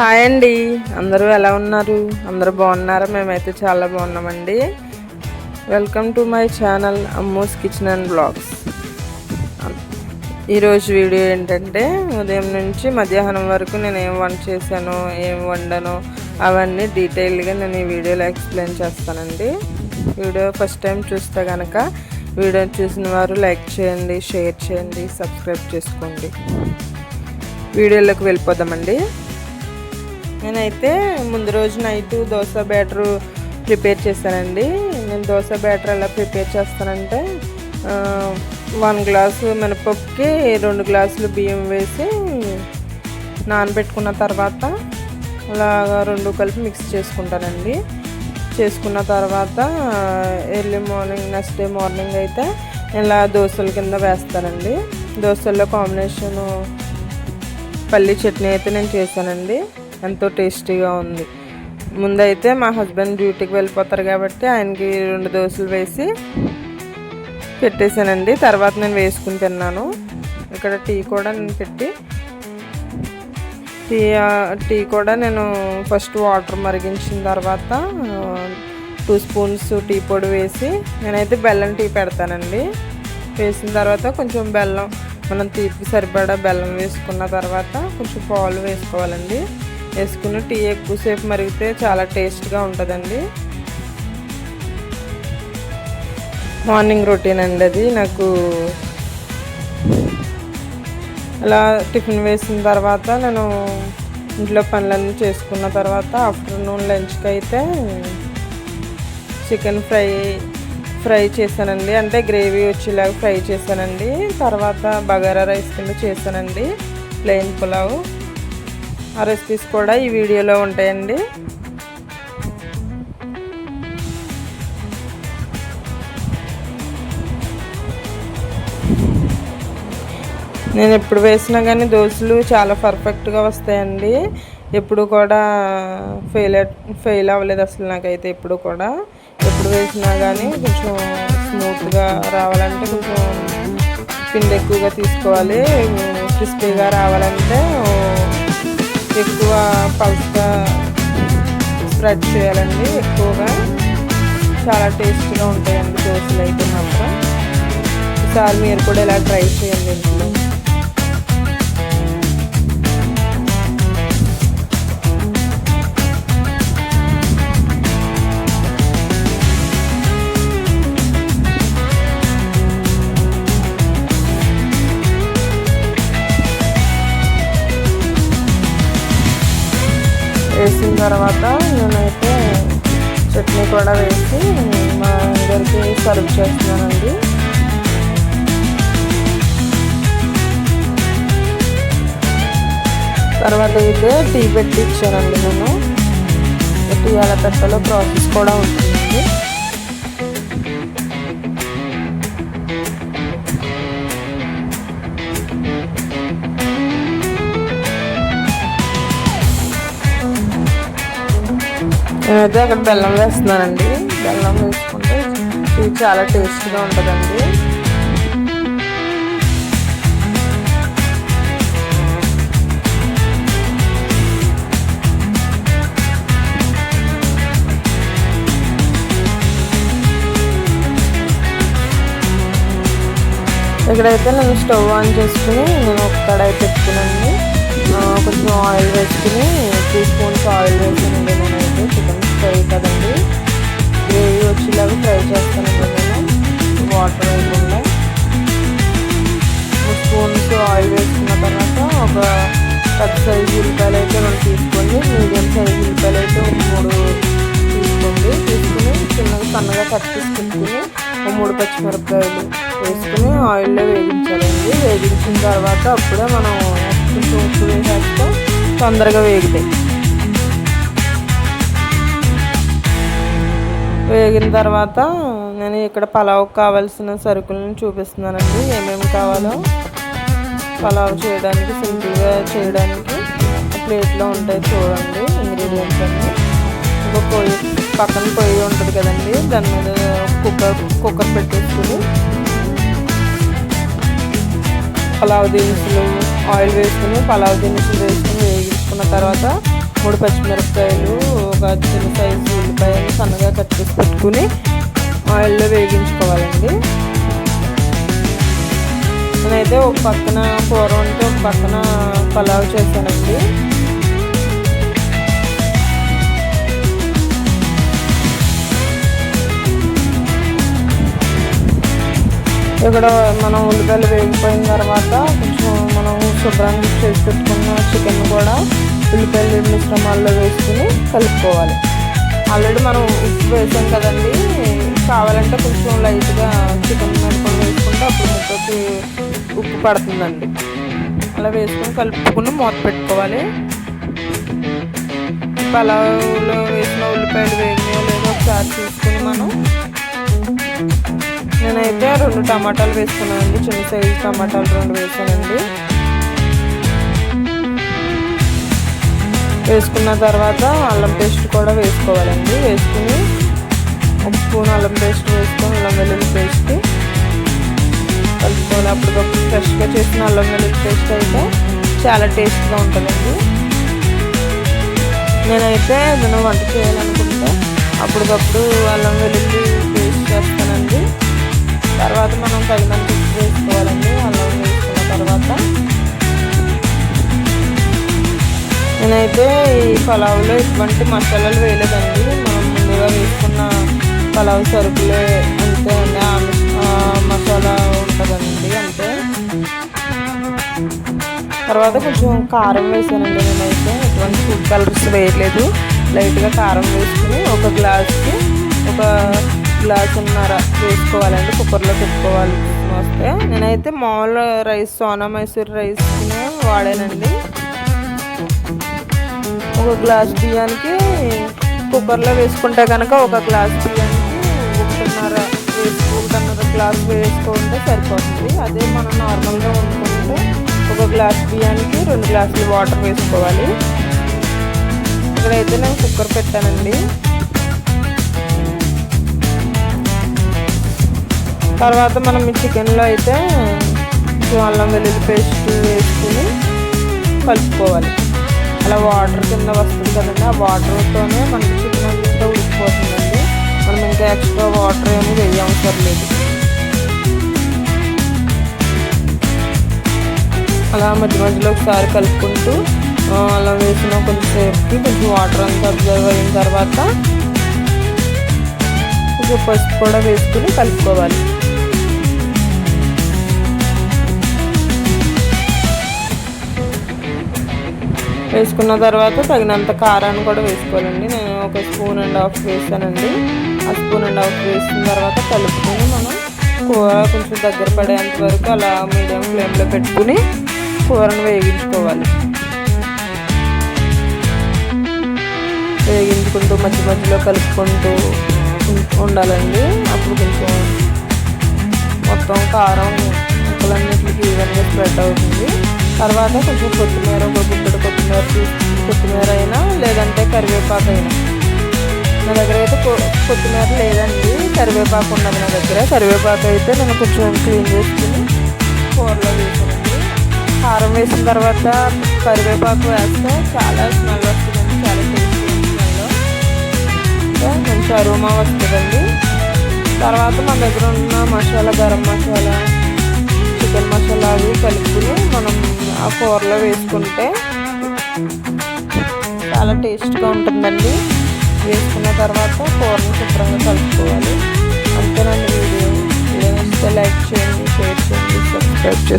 Hi అండి. అందరూ ఎలా ఉన్నారు? అందరూ బాగున్నారా? మేమైతే చాలా బాగున్నామండి. Welcome to my channel Ammu's kitchen and blogs ఈరోజు వీడియో ఏంటంటే ఉదయం నుంచి మధ్యాహ్నం వరకు నేను ఏం వంట చేశాను ఏం వండాను అవన్నీ డీటెయిల్గా నేను ఈ వీడియోలో ఎక్స్ప్లెయిన్ చేస్తానండి. వీడియో ఫస్ట్ టైం చూస్తే కనుక వీడియో చూసిన వారు లైక్ చేయండి షేర్ చేయండి సబ్స్క్రైబ్ చేసుకోండి. వీడియోలోకి వెళ్ళిపోదామండి. నేనైతే ముందు రోజు నైట్ దోశ బ్యాటర్ ప్రిపేర్ చేశానండి. నేను దోశ బ్యాటర్ ఎలా ప్రిపేర్ చేస్తానంటే వన్ గ్లాసు మినపప్పుకి రెండు గ్లాసులు బియ్యం వేసి నానబెట్టుకున్న తర్వాత అలాగా రెండు కలిపి మిక్స్ చేసుకుంటానండి. చేసుకున్న తర్వాత early morning next day morning అయితే ఇలా దోశల కింద వేస్తానండి. దోశల్లో కాంబినేషను పల్లి చట్నీ అయితే నేను చేశానండి. ఎంతో టేస్టీగా ఉంది. ముందైతే మా హస్బెండ్ డ్యూటీకి వెళ్ళిపోతారు కాబట్టి ఆయనకి రెండు దోశలు వేసి పెట్టేశానండి. తర్వాత నేను వేసుకుని తిన్నాను. ఇక్కడ టీ కూడా నేను పెట్టి టీ టీ కూడా నేను ఫస్ట్ వాటర్ మరిగించిన తర్వాత టూ స్పూన్స్ టీ పొడి వేసి నేనైతే బెల్లం టీ పెడతానండి. వేసిన తర్వాత కొంచెం బెల్లం మనం తీపి సరిపడా బెల్లం వేసుకున్న తర్వాత కొంచెం పాలు వేసుకోవాలండి. వేసుకుని టీ ఎక్కువసేపు మరిగితే చాలా టేస్ట్గా ఉంటుందండి. మార్నింగ్ రొటీన్ అండి అది. నాకు అలా టిఫిన్ వేసిన తర్వాత నేను ఇంట్లో పనులన్నీ చేసుకున్న తర్వాత ఆఫ్టర్నూన్ లంచ్కి అయితే చికెన్ ఫ్రై ఫ్రై చేశానండి. అంటే గ్రేవీ వచ్చేలాగా ఫ్రై చేశానండి. తర్వాత బగారా రైస్ కింద చేశానండి. ప్లెయిన్ పులావ్. రెసిపీస్ కూడా ఈ వీడియోలో ఉంటాయండి. నేను ఎప్పుడు వేసినా కానీ దోశలు చాలా పర్ఫెక్ట్గా వస్తాయండి. ఎప్పుడు కూడా ఫెయిల్ ఫెయిల్ అవ్వలేదు అసలు నాకైతే ఎప్పుడు కూడా. ఎప్పుడు వేసినా కానీ కొంచెం స్మూత్గా రావాలంటే కొంచెం పిండి ఎక్కువగా తీసుకోవాలి. క్రిస్పీగా రావాలంటే ఎక్కువ పల్స్గా స్ప్రెడ్ చేయాలండి ఎక్కువగా. చాలా టేస్ట్గా ఉంటాయండి దోశలు అయితే మాత్రం. ఈసారి మీరు కూడా ఇలా ట్రై చేయండి ఇంట్లో తర్వాత నేనైతే చట్నీ కూడా వేసి మా అందరికీ సర్వ్ చేస్తున్నానండి. తర్వాత అయితే టీ పెట్టి ఇచ్చానండి నేను. టీ అలా పెట్టలో ప్రాసెస్ కూడా ఉంటుంది నేనైతే అక్కడ బెల్లం వేస్తున్నానండి. బెల్లం వేసుకుంటే ఇది చాలా టేస్ట్గా ఉంటుందండి. ఇక్కడైతే నేను స్టవ్ ఆన్ చేసుకుని నేను ఒక కడాయి పెట్టుకునండి కొంచెం ఆయిల్ వేసుకుని ఒక పెద్ద సైజు ఉల్లిపాయలు అయితే రెండు తీసుకోండి. మీడియం సైజు ఉల్లిపాయలు అయితే ఒక మూడు తీసుకోండి. తీసుకుని చిన్నగా సన్నగా కట్ చేసుకుని ఒక మూడు పచ్చిమిరపకాయలు వేసుకుని ఆయిల్లో వేగించాలండి. వేగించిన తర్వాత అప్పుడే మనం కొంచెం ఉప్పు వేసేస్తే తొందరగా వేగుతాయి. వేగిన తర్వాత నేను ఇక్కడ పలావ్ కావాల్సిన సరుకులను చూపిస్తున్నానండి. ఏమేమి కావాలో. పలావ్ చేయడానికి సింపుల్గా చేయడానికి ప్లేట్లో ఉంటాయి చూడండి ఇంగ్రీడియంట్స్ అన్నీ. ఇంకా పొయ్యి పక్కన పొయ్యి ఉంటుంది కదండి దాని మీద కుక్కర్ కుక్కర్ పెట్టేసుకుని పలావ్ దినుసులు ఆయిల్ వేసుకుని పలావ్ దినుసులు వేసుకుని వేగించుకున్న తర్వాత మూడు పచ్చిమిరపకాయలు ఒక చిన్న సైజు ఉల్లిపాయలు సన్నగా కట్ చేసి పెట్టుకుని ఆయిల్లో వేగించుకోవాలండి. నేనైతే ఒక పక్కన కూర ఒక పక్కన పలావ్ చేశానండి. ఇక్కడ మనం ఉల్లిపాయలు వేగిపోయిన తర్వాత కొంచెం మనం శుభ్రంగా చేసి పెట్టుకున్న చికెన్ కూడా ఉల్లిపాయలు మిశ్రమాల్లో వేసుకుని కలుపుకోవాలి. ఆల్రెడీ మనం ఉప్పు వేసాం కదండి కావాలంటే కొంచెం లైట్గా చికెన్ మిరపలు వేసుకుంటే అప్పుడు ముక్కకి ఉప్పు పడుతుందండి. అలా వేసుకొని కలుపుకుని మూత పెట్టుకోవాలి. పలావులో వేసిన ఉల్లిపాయలు వేగినాయో లేదో ఒకసారి చూసుకుని మనం నేనైతే రెండు టమాటాలు వేసుకున్నానండి. చిన్న సైజు టమాటాలు రెండు వేసానండి. వేసుకున్న తర్వాత అల్లం పేస్ట్ కూడా వేసుకోవాలండి. వేసుకుని ఒక స్పూన్ అల్లం పేస్ట్ వేసుకొని అల్లం వెల్లుల్లి పేస్ట్ కలుపుకోవాలి అప్పటికప్పుడు ఫ్రెష్గా చేసిన అల్లం వెల్లుల్లి పేస్ట్ అయితే చాలా టేస్ట్గా ఉంటుందండి. నేనైతే ఏదైనా వంట చేయాలనుకుంటే అప్పటికప్పుడు అల్లం వెల్లుల్లి పేస్ట్ చేస్తానండి. తర్వాత మనం తగినంత ఉప్పు వేసుకోవాలండి అల్లం వేసుకున్న తర్వాత. నేనైతే ఈ పలావులో ఎటువంటి మసాలాలు వేయలేదండి. మనం ముందుగా వేసుకున్న పలావ్ సరుకులే అంతే అండి ఆ తర్వాత కొంచెం కారం వేసానండి నేనైతే. ఎటువంటి ఫుడ్ కలర్స్ వేయలేదు. లైట్గా కారం వేసుకుని ఒక గ్లాస్కి ఒక గ్లాసున్నర వేసుకోవాలండి. కుక్కర్లో పెట్టుకోవాలి వస్తే. నేనైతే మామూలు రైస్ సోనా మైసూర్ రైస్ వాడానండి. ఒక గ్లాస్ బియ్యానికి కుక్కర్లో వేసుకుంటే కనుక ఒక గ్లాస్ బియ్యానికి ఒకటిన్నర వేసుకుంటున్నర గ్లాస్ వేసుకుంటే సరిపోతుంది. అదే మనం నార్మల్గా వండుకుంటే ఒక గ్లాస్ బియ్యానికి రెండు గ్లాసులు వాటర్ వేసుకోవాలి. ఇక్కడైతే నేను కుక్కర్ పెట్టానండి. తర్వాత మనం ఈ చికెన్లో అయితే అల్లం వెల్లుల్లి పేస్ట్ వేసుకుని కలుపుకోవాలి. అలా వాటర్ కింద వస్తుంది కదండి ఆ వాటర్తోనే మనకి చికెన్ అంతా ఉడికిపోతుందండి. మనం ఇంకా ఎక్స్ట్రా వాటర్ ఏమి వేయవసరం లేదు. అలా మధ్య మధ్యలో ఒకసారి కలుపుకుంటూ అలా వేసిన కొంచెంసేపుకి కొంచెం వాటర్ అంతా అబ్జర్వ్ అయిన తర్వాత కొంచెం పసుపు కూడా వేసుకుని కలుపుకోవాలి. వేసుకున్న తర్వాత తగినంత కారాన్ని కూడా వేసుకోవాలండి. నేను ఒక స్పూన్ అండ్ హాఫ్ వేసానండి. ఆ స్పూన్ అండ్ హాఫ్ వేసిన తర్వాత కలుపుకొని మనం కూర కొంచెం దగ్గర పడేంత వరకు అలా మీడియం ఫ్లేమ్లో పెట్టుకుని కూరను వేగించుకోవాలి. వేగించుకుంటూ మధ్య మధ్యలో కలుపుకుంటూ ఉండాలండి. అప్పుడు కొంచెం మొత్తం కారం ముక్కలన్నింటికి ఈవెన్గా స్ప్రెడ్ అవుతుంది. తర్వాత కొంచెం కొత్తిమీర ఒక గుడ్డడు కొత్తిమీర కొత్తిమీర అయినా లేదంటే కరివేపాకు అయినా. నా దగ్గర అయితే కొత్తిమీర లేదండి. కరివేపాకు ఉన్నది నా దగ్గర. కరివేపాకు అయితే నేను కొంచెం క్లీన్ చేసుకుని కూరలో వేసాను కారం వేసిన తర్వాత కరివేపాకు వేస్తే చాలా స్మెల్ వస్తుందండి చాలా టేస్టీ స్మెల్. మంచి అరుమా వస్తుందండి. తర్వాత మన దగ్గర ఉన్న మసాలా గరం మసాలా చికెన్ మసాలా అవి కలుపుకుని మనం ఆ కూరలో వేసుకుంటే చాలా టేస్ట్గా ఉంటుందండి. వేసుకున్న తర్వాత కూరని శుభ్రంగా కలుపుకోవాలి. అంతేనండి వీడియో. వీడియో లైక్ చేయండి షేర్ చేయండి సబ్స్క్రైబ్ చేసుకోండి